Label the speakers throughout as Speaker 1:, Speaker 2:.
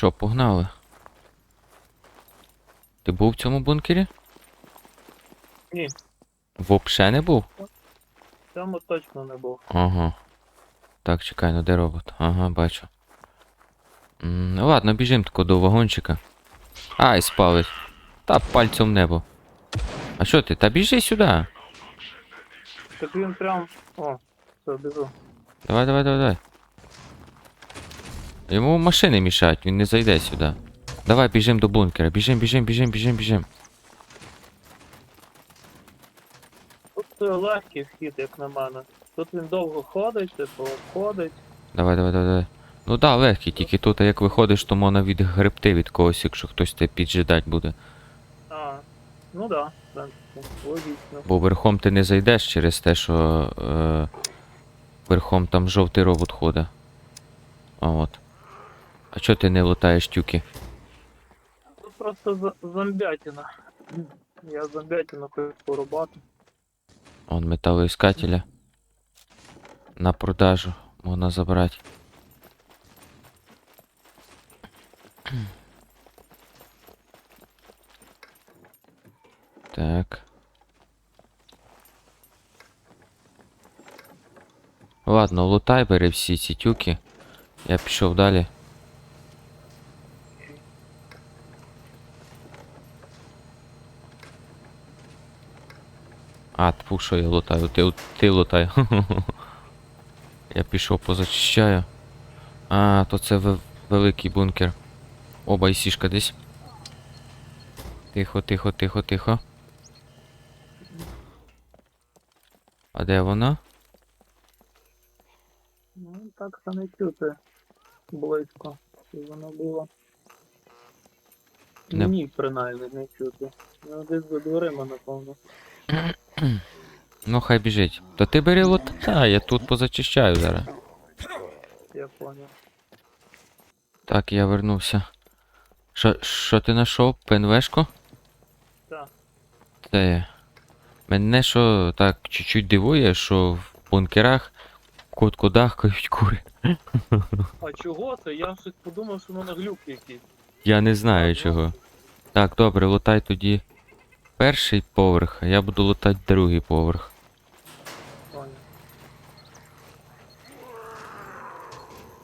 Speaker 1: що, погнали? Ти був в цьому бункері?
Speaker 2: Ні,
Speaker 1: Вообще не був?
Speaker 2: в цьому точно не був.
Speaker 1: Ага. Так, чекай, ну де робот? Ага, бачу. М, Ну ладно, біжим тако до вагончика. Ай, спалить. Та пальцем в небо. А що ти? Та біжи сюди.
Speaker 2: Так він прям. О, все, біжу.
Speaker 1: Давай, давай, давай, давай. Йому машини мішають, він не зайде сюди. Давай, біжим до бункера. Біжим, біжим, біжим, біжим, біжим.
Speaker 2: Тут е, легкий вхід, як на мене. Тут він довго ходить, типу, ходить.
Speaker 1: Давай, давай, давай, давай. Ну да, легкий, тільки тут, як виходиш, то можна відгребти від когось, якщо хтось тебе піджидать буде.
Speaker 2: А, ну да, в принципі, логічно.
Speaker 1: Бо верхом ти не зайдеш через те, що е, верхом там жовтий робот ходить. А от. А чого ти не лутаєш тюки?
Speaker 2: Тут просто зомбятина. Я зомбятину хочу порубати.
Speaker 1: Он металоіскателя. На продажу можна забрати. Так. Ладно, лутай, бери всі ці тюки. Я пішов далі. А, тьфу, що я лутаю, ти, ти лутай. Я пішов позачищаю. А, то це ве- великий бункер. Оба і сішка десь. Тихо, тихо, тихо, тихо. А де вона?
Speaker 2: Ну, так це не чути. Близько. Щоб воно було.
Speaker 1: Не-
Speaker 2: Ні, принаймні не чути. Ну, десь за дверима, напевно.
Speaker 1: Ну, хай біжить. Та ти бери лут. Та, я тут позачищаю зараз.
Speaker 2: Я поняв.
Speaker 1: Так, я вернувся. Що, що ти знайшов? ПНВшку?
Speaker 2: Так.
Speaker 1: Те. Мене що так чуть-чуть дивує, що в бункерах кут-кудахкають кури.
Speaker 2: А чого це? Я щось подумав, що воно глюк якийсь.
Speaker 1: Я не знаю чого. Так, добре, лутай тоді перший поверх, а я буду лутати другий поверх.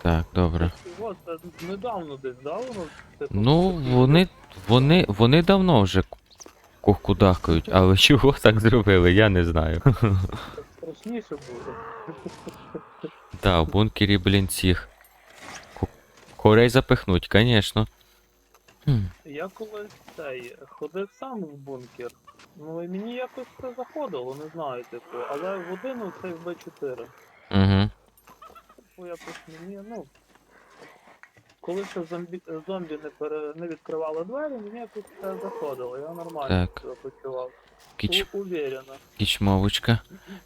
Speaker 1: Так, добре.
Speaker 2: Чого це недавно десь, да, воно?
Speaker 1: Ну, вони. Вони. Вони давно вже кухкудахкають, але чого так зробили, я не знаю.
Speaker 2: Страшніше буде.
Speaker 1: Да, в бункері, блін, цих. ку- Корей запихнуть, звісно.
Speaker 2: Я колись цей ходив сам в бункер. Ну і мені якось це заходило, не знаю, типу, але в один цей в Б4.
Speaker 1: Угу.
Speaker 2: Типу якось мені, ну. Коли ще зомбі, зомбі не, пере, не відкривали двері, мені якось це заходило, я нормально
Speaker 1: Так.
Speaker 2: себе почував.
Speaker 1: Кіч,
Speaker 2: У, уверенно.
Speaker 1: кічмовочка.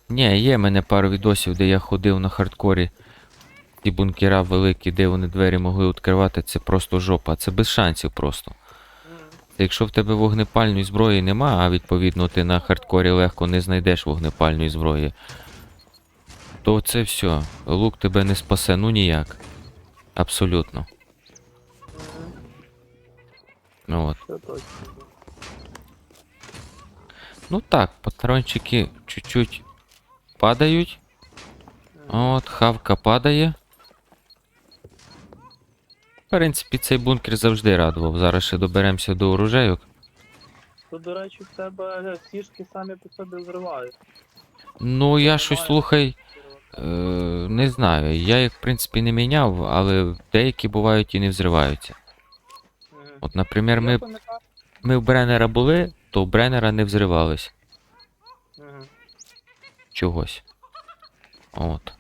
Speaker 1: Ні, є в мене пару відосів, де я ходив на хардкорі. Ті бункера великі, де вони двері могли відкривати, це просто жопа, це без шансів просто. Якщо в тебе вогнепальної зброї нема, а відповідно ти на хардкорі легко не знайдеш вогнепальної зброї, то це все. Лук тебе не спасе, ну ніяк. Абсолютно. Ну от. Ну так, патрончики чуть-чуть падають. От, хавка падає. В принципі, цей бункер завжди радував. Зараз ще доберемося до оружейок.
Speaker 2: Тут, до речі, в тебе сішки самі по собі взривають.
Speaker 1: Ну, я щось слухай. Е, не знаю. Я їх, в принципі, не міняв, але деякі бувають і не взриваються.
Speaker 2: Мгм.
Speaker 1: От, наприклад, ми, ми в Бреннера були, то в Бреннера не взривались
Speaker 2: Мгм.
Speaker 1: чогось. От.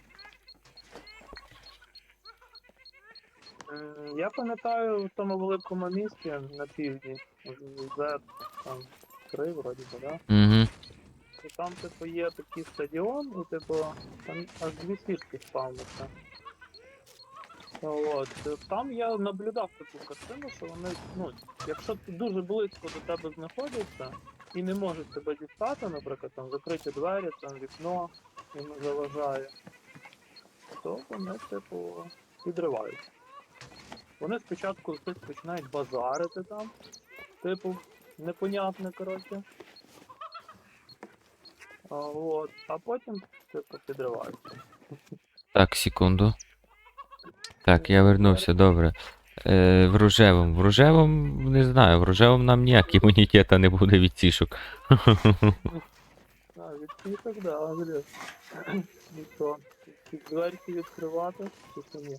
Speaker 2: М, Я пам'ятаю в тому великому місті на півдні, Z там 3 вроді би, да?
Speaker 1: Угу.
Speaker 2: І там, типу, є такий стадіон, і типу, там аж дві фішки спавниться. От, там я наблюдав таку картину, що вони, ну, якщо ти дуже близько до тебе знаходяться і не можуть тебе дістати, наприклад, там закриті двері, там вікно їм заважає, то вони, типу, підривають. Вони спочатку щось починають базарити там. Типу, непонятне, коротше. А, от, а потім, типу, підриваються.
Speaker 1: Так, секунду. Так, я вернувся, добре. Е, в рожевому. В рожевому, не знаю, в рожевому нам ніяк імунітета не буде від цішок.
Speaker 2: А, від сіток, да, що, ці дверки відкривати, чи самі?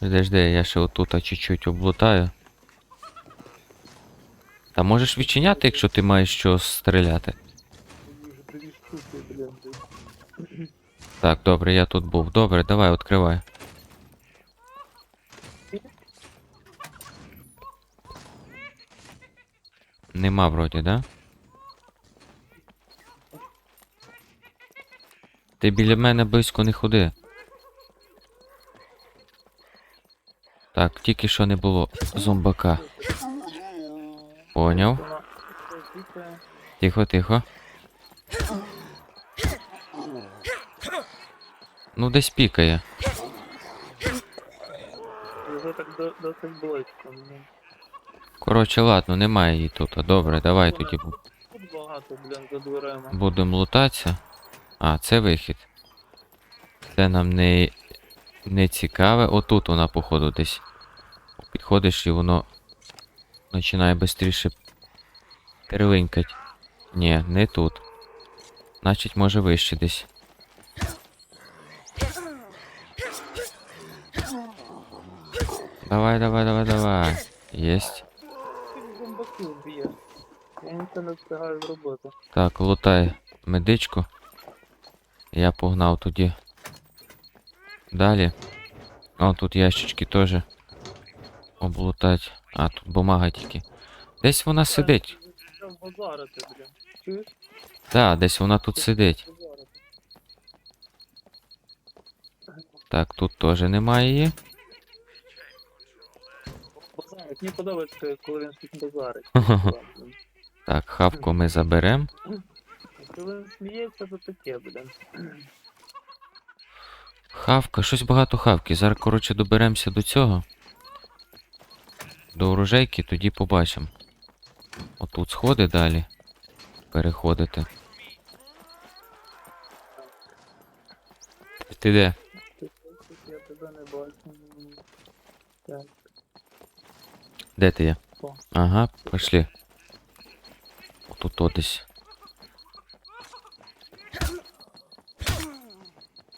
Speaker 1: Подожди, я ще отут чуть-чуть облутаю. Та можеш відчиняти, якщо ти маєш що стріляти. Так, добре, я тут був. Добре, давай, відкривай. Нема вроді, да? Ти біля мене близько не ходи. Так, тільки що не було зомбака. Поняв. Тихо, тихо. Ну, десь пікає.
Speaker 2: вже так до- досить близько.
Speaker 1: Коротше, ладно, немає її тут. Добре, давай тоді
Speaker 2: Тут багато, блін, за дверима.
Speaker 1: будемо лутатися. А, це вихід. Це нам не, не цікаве. Отут вона, походу, десь. Підходиш і воно починає швидше тервинькать. Ні, не тут. Значить, може вище десь. Давай, давай, давай, давай. Єсть. Так, лутай медичку. Я погнав тоді. Далі. О, тут ящички теж. Облутать. А, тут бумага тільки. Десь вона сидить. Так, десь вона тут сидить. Так, тут теж немає її.
Speaker 2: Базарить. Мені подобається, коли він щось базарить.
Speaker 1: Так, хавку ми заберемо.
Speaker 2: Коли він сміється, то таке, блін.
Speaker 1: Хавка, щось багато хавки. Зараз, коротше, доберемося до цього. До оружейки, тоді побачимо. Отут сходи далі. Переходити. Ти де?
Speaker 2: Я тебе не бачу.
Speaker 1: Де ти є? Ага, пошли. Тут от десь.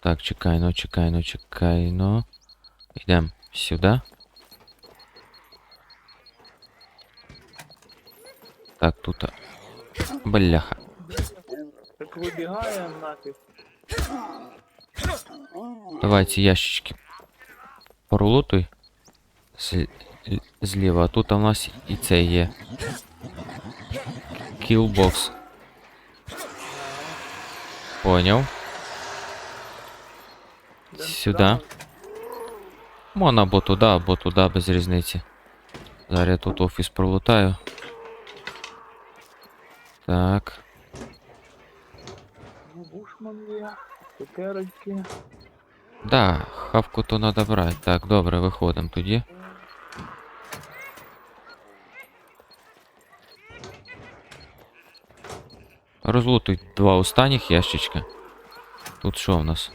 Speaker 1: Так, чекай, ну, чекай, ну, чекай, ну. Йдем сюди. Так, тут. а, Бляха.
Speaker 2: Так вибігає нафіг.
Speaker 1: Давай ці ящички. Пролутуй. З... л- Зліва, а тут у нас і це є. Кілбокс. Поняв. Сюди. Можна або туди, або туди, без різниці. Зараз я тут офіс пролутаю. Так.
Speaker 2: Ну, Бушман є, цукерочки.
Speaker 1: Да, хавку то надо брати. Так, добре, виходимо тоді. Розлутуй два останніх ящичка. Тут що в нас?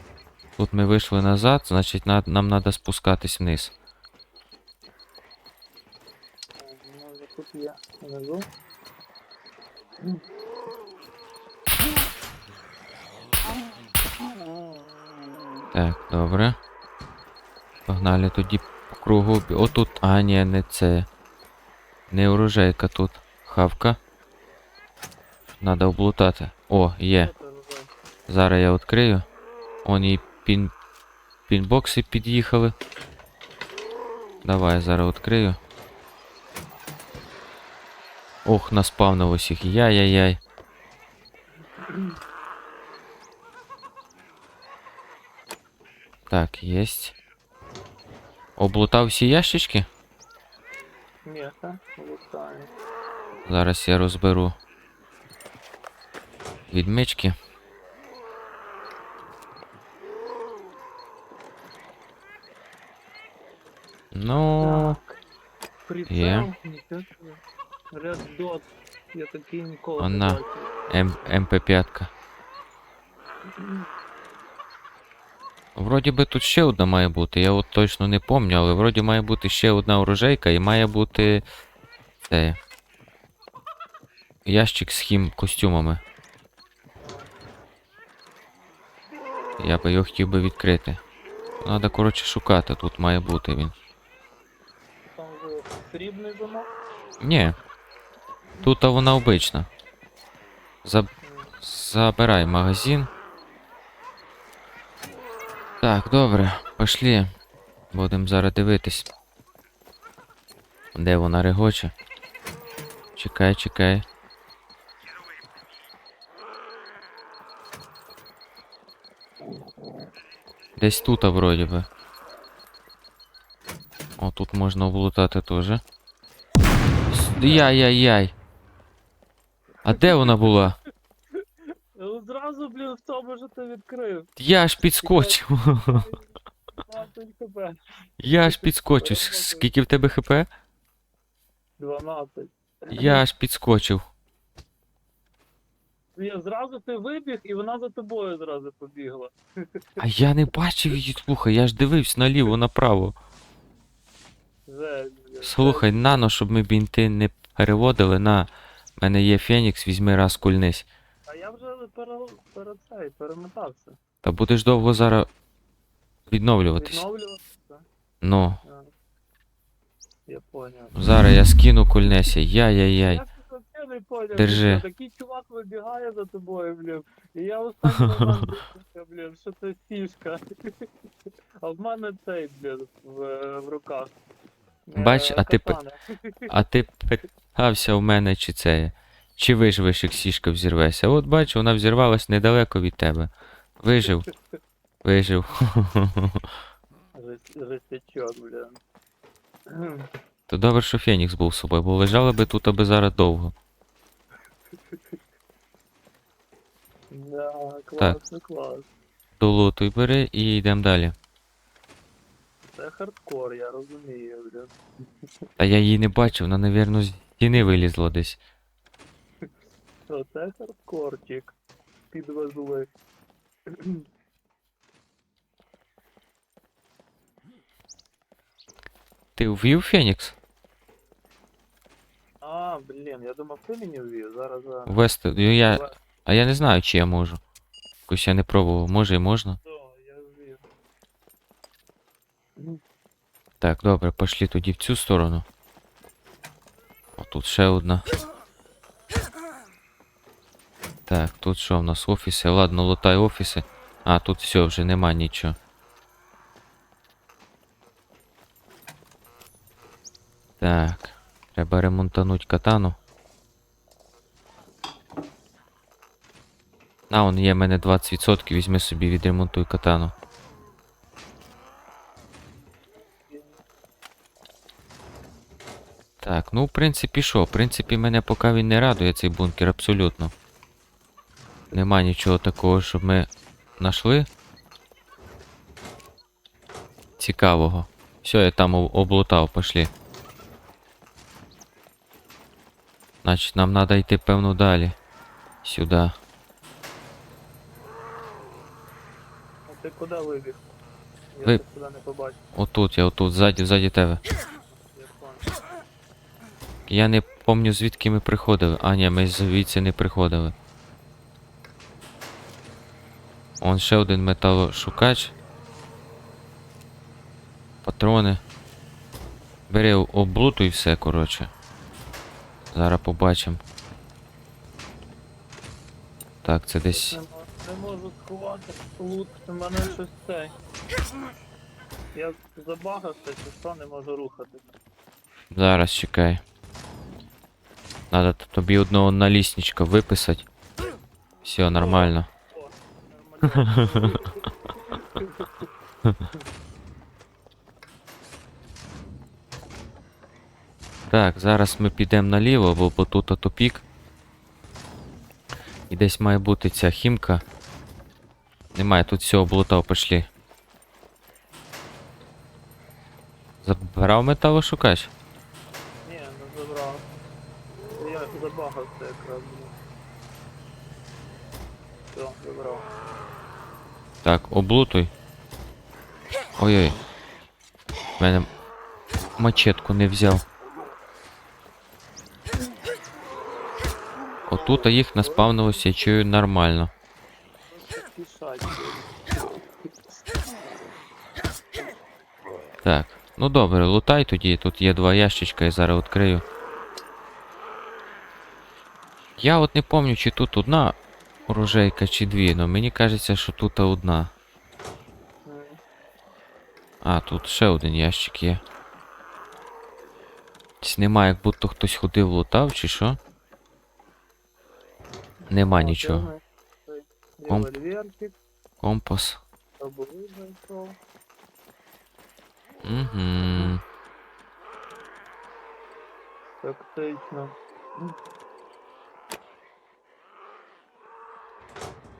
Speaker 1: Тут ми вийшли назад, значить на- нам треба спускатись вниз. Так, добре. Погнали тоді по кругу. Отут. А, ні, не це. Не оружейка тут. Хавка. Надо облутати. О, є. Зараз я відкрию. Он і пін... пінбокси під'їхали. Давай, зараз відкрию. Ох, наспавнив усіх. Яй-яй-яй. Так, єсть. Облутав всі ящички?
Speaker 2: Ні, це лутає.
Speaker 1: Зараз я розберу відмички. Ну.
Speaker 2: Прицел,
Speaker 1: є.
Speaker 2: Red Dot. Я такий ніколи
Speaker 1: Вона.
Speaker 2: не бачив.
Speaker 1: М- МП5. Вроді би тут ще одна має бути, я от точно не пам'ятаю, але вроді має бути ще одна оружейка і має бути. Це. Ящик з хім костюмами. Я би його хотів би відкрити. Надо, коротше, шукати, тут має бути він.
Speaker 2: Срібний замок.
Speaker 1: Ні. Тут вона обична. Заб... Забирай магазин. Так, добре, пошли. Будемо зараз дивитись. Де вона регоче? Чекай, чекай. Десь тут, вроді би. О, тут можна облутати теж. Яй-яй-яй. А де вона була?
Speaker 2: Ну, Зразу, блін, в тому що ти відкрив.
Speaker 1: Я ж підскочив.
Speaker 2: 12 хп.
Speaker 1: Я ж підскочив. Скільки в тебе хп?
Speaker 2: 12.
Speaker 1: Я ж підскочив.
Speaker 2: Я зразу ти вибіг, і вона за тобою зразу побігла.
Speaker 1: А я не бачив її, слухай, я ж дивився наліво, направо. Слухай, нано, щоб ми бінти не переводили, на. Мене є Фенікс, візьми раз кульнись.
Speaker 2: А я вже пере, перед цей, перемотався.
Speaker 1: Та будеш довго зараз відновлюватись.
Speaker 2: Відновлювався.
Speaker 1: Ну,
Speaker 2: А. Я поняв.
Speaker 1: зараз я скину кульнесі. Яй-яй-яй.
Speaker 2: Я не поняв.
Speaker 1: Держи.
Speaker 2: Такий чувак вибігає за тобою, блін. І я останній блін, що це фішка. А в мене цей, блін, в, в руках.
Speaker 1: Бач, а ти А ти питався в мене, чи це. Чи виживеш, як сішка взірвеся? От бач, вона взірвалась недалеко від тебе. Вижив. Вижив.
Speaker 2: Жест- блін.
Speaker 1: То добре, що Фенікс був з собою, бо лежали би тут аби зараз довго.
Speaker 2: Да, класно, клас.
Speaker 1: Долутуй бери і йдемо далі.
Speaker 2: Це хардкор, я розумію, блін.
Speaker 1: Та я її не бачив, вона, навірно, з стіни вилізла десь.
Speaker 2: Оце хардкорчик. Підвезли.
Speaker 1: Ти ввів Фенікс?
Speaker 2: А, блін, я думав, ти мені ввів. Зараз за.
Speaker 1: Ввести. Я... А я не знаю, чи я можу. Якось я не пробував. Може і можна. Так, добре, пошлі тоді в цю сторону. О, тут ще одна. Так, тут що в нас офіси? Ладно, лутай офіси. А, тут все, вже нема нічого. Так, треба ремонтануть катану. А, он є в мене 20%, візьми собі відремонтуй катану. Так, ну в принципі що? В принципі, мене поки він не радує цей бункер абсолютно. Нема нічого такого, щоб ми знайшли. Цікавого. Все, я там облутав, пошли. Значить, нам треба йти, певно, далі. Сюди.
Speaker 2: А ти куди вибіг? Я
Speaker 1: Ви-
Speaker 2: тебе сюди не побачив.
Speaker 1: Отут, я отут, ззаді, ззаді тебе.
Speaker 2: Я
Speaker 1: не пам'ятаю, звідки ми приходили. А, ні, ми звідси не приходили. Он ще один металошукач. Патрони. Бери облуту і все, коротше. Зараз побачимо. Так, це десь.
Speaker 2: Не, мо- не можу сховати лут, у мене щось цей. Я забагався, чи що не можу рухатися.
Speaker 1: Зараз чекай. Надо тобі одного налісничка виписати. Все, нормально. Так, зараз ми підемо наліво, бо, бо тут тупік. І десь має бути ця хімка. Немає, тут все облутав, пішли. Забрав металошукач?
Speaker 2: Ні, не забрав. Це Забагався якраз. блін. Все, забрав.
Speaker 1: Так, облутуй. Ой-ой. В мене мачетку не взяв. Отут їх наспавнилося, я чую нормально. Так, ну добре, лутай тоді. Тут є два ящичка, я зараз відкрию. Я от не пам'ятаю, чи тут одна оружейка, чи дві, але мені кажеться, що тут одна. А, тут ще один ящик є. Нема, як будто хтось ходив лутав, чи що? Нема нічого. Комп. Компас. Угу.
Speaker 2: Тактично.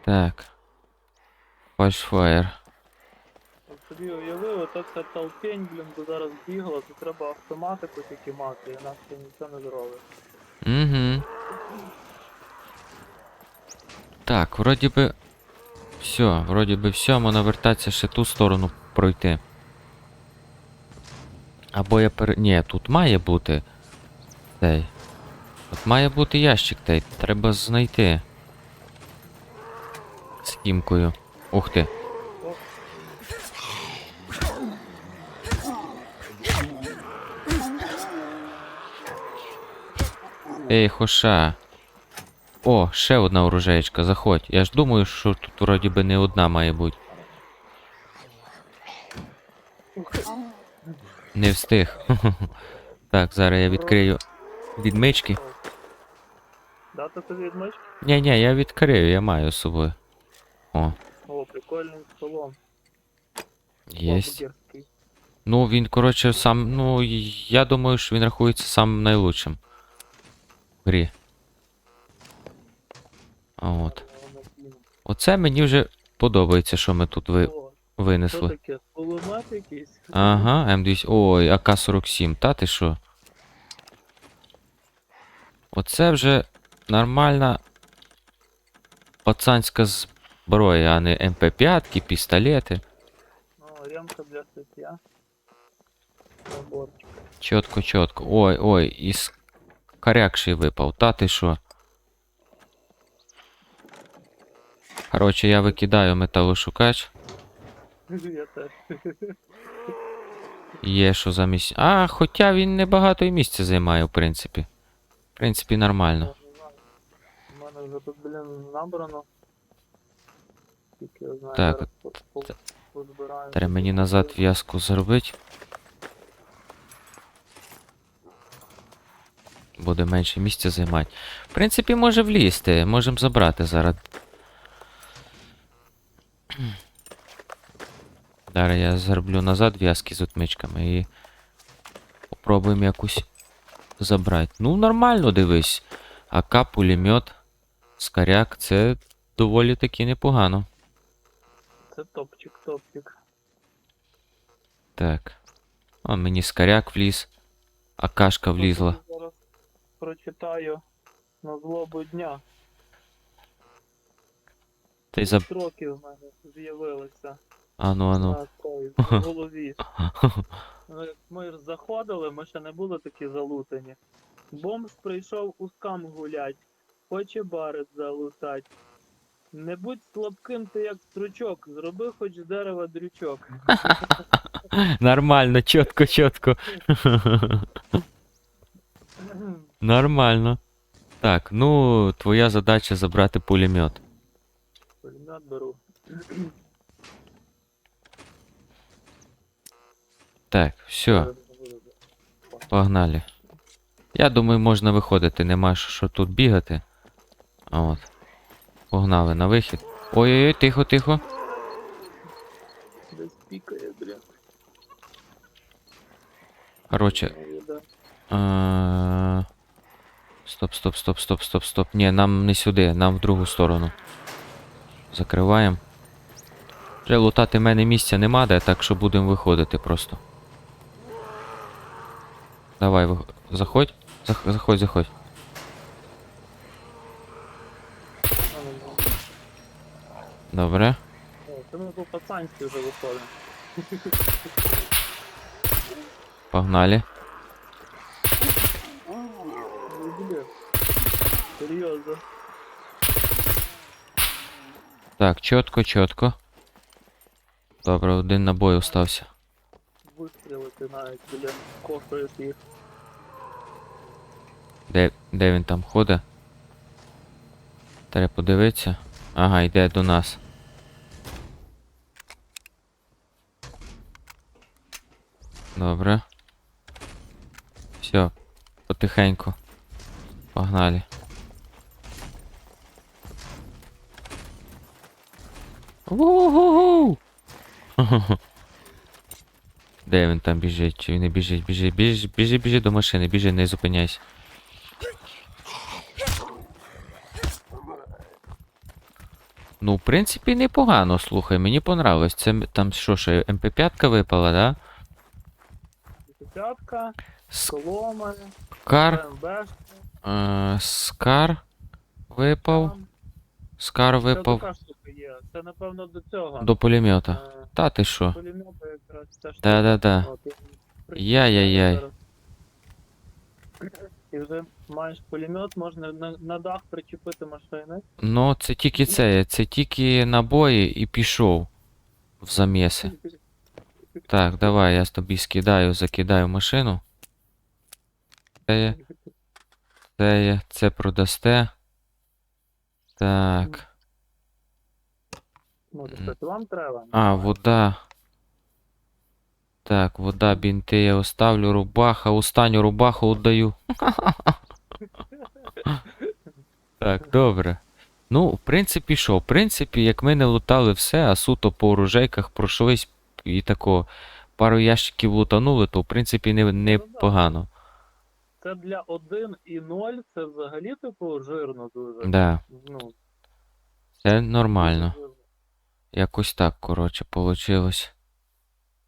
Speaker 1: Так. Фальшфаєр.
Speaker 2: Собі уявив, ото ця толпень, блін, би зараз бігла, то треба автоматику тільки мати, інакше нічого не зробиш.
Speaker 1: Угу. Так, вроді би. Все, вроді би все, можна вертатися ще ту сторону пройти. Або я пере. Ні, тут має бути. Цей. От має бути ящик той. Треба знайти. З кімкою. Ух ти. Ей, хоша. О, ще одна оружеєчка, заходь. Я ж думаю, що тут вроді би не одна має бути. Не встиг. так, зараз я відкрию відмички.
Speaker 2: Дати тобі відмичку?
Speaker 1: Ні, ні, я відкрию, я маю з собою. О,
Speaker 2: О, прикольний столом.
Speaker 1: єсть. Ну, він, коротше, сам. Ну, я думаю, що він рахується самим найлучшим. В грі. А от. Оце мені вже подобається, що ми тут ви...
Speaker 2: О, що
Speaker 1: винесли.
Speaker 2: таке? Якийсь?
Speaker 1: Ага, М200. Ой, АК-47, та ти що? Оце вже нормальна пацанська зброя, а не МП5, пістолети.
Speaker 2: Ну, ремка для сетя. Наборчик.
Speaker 1: Чітко, чітко. Ой, ой, із корякший випав, та ти що? Коротше, я викидаю металошукач.
Speaker 2: Я теж.
Speaker 1: Є що замість. А, хоча він небагато і місця займає, в принципі. В принципі, нормально.
Speaker 2: У мене вже тут, блін, набрано. Тільки я знаю,
Speaker 1: Так,
Speaker 2: позбираю.
Speaker 1: Треба мені назад в'язку зробити. Буде менше місця займати. В принципі, може влізти, можемо забрати зараз. Зараз я зроблю назад в'язки з отмичками і попробуємо якусь забрати. Ну, нормально дивись. АК, пулемет, скаряк, це доволі таки непогано.
Speaker 2: Це топчик, топчик.
Speaker 1: Так. О, мені скаряк вліз. Акашка влізла.
Speaker 2: Я Зараз прочитаю на злобу дня.
Speaker 1: Ти за.
Speaker 2: Строки в мене з'явилися
Speaker 1: Ану, ану.
Speaker 2: на той, в голові. Ну, як Ми ж заходили, ми ще не були такі залутані. Бомж прийшов у скам гулять, хоче барит залутать. Не будь слабким ти як стручок, зроби хоч з дерева дрючок.
Speaker 1: Нормально, чітко, чітко. Нормально. Так, ну, твоя задача забрати пулемет.
Speaker 2: Пулемет беру.
Speaker 1: Так, все, погнали. Я думаю, можна виходити, нема що тут бігати. А От. Погнали на вихід. Ой-ой-ой, тихо, тихо.
Speaker 2: Десь пікає, блін.
Speaker 1: Короче,
Speaker 2: Ну.
Speaker 1: Е, Стоп, стоп, стоп, стоп, стоп, стоп. Ні, нам не сюди, нам в другу сторону. Закриваємо. Вже лутати в мене місця нема, де, так що будемо виходити просто. Давай, заходь. Заходь, заходь.
Speaker 2: А, ну, ну.
Speaker 1: Добре.
Speaker 2: О, Це ми по пацанськи вже виходимо.
Speaker 1: Погнали.
Speaker 2: Ну, блін. Серйозно.
Speaker 1: Так, чітко, чітко. Добре, один набой остався.
Speaker 2: Вистрілити навіть, блін, кофтують їх.
Speaker 1: Де, де він там ходить? Треба подивитися. Ага, йде до нас. Добре. Все, потихеньку. Погнали. Ву-ху-ху! Де він там біжить? Чи він не біжить? Біжить, біжить, біжить, біжить до машини, біжи, не зупиняйся. Ну, в принципі, непогано, слухай, мені понравилось. Це там що ще, МП5 випала, да?
Speaker 2: П'ятка, солома,
Speaker 1: Скар,
Speaker 2: БМВ.
Speaker 1: е, Скар випав. Скар
Speaker 2: Це
Speaker 1: випав
Speaker 2: така штука є. Це напевно до цього.
Speaker 1: до пулемета.
Speaker 2: Е,
Speaker 1: Та ти що?
Speaker 2: Пулемета якраз ця штука.
Speaker 1: Да-да-да.
Speaker 2: От, я
Speaker 1: Яй-яй-яй.
Speaker 2: зараз. І вже маєш пулемет, можна на, на дах причепити машини.
Speaker 1: Ну, це тільки це, це тільки набої і пішов в заміси. Так, давай, я тобі скидаю, закидаю машину. Це є. Це є, це продасте. Так.
Speaker 2: Ну, кстати, вам треба.
Speaker 1: А, вода. Так, вода, бінти я оставлю, рубаха, останню рубаху віддаю. Так, добре. Ну, в принципі, що? В принципі, як ми не лутали все, а суто по оружейках пройшлись і тако пару ящиків лутанули, то в принципі не, не
Speaker 2: Ну да.
Speaker 1: погано.
Speaker 2: Це для 1 і 0, це взагалі типу жирно дуже.
Speaker 1: Да,
Speaker 2: Ну,
Speaker 1: це нормально.
Speaker 2: жирно.
Speaker 1: Якось так, коротше, получилось.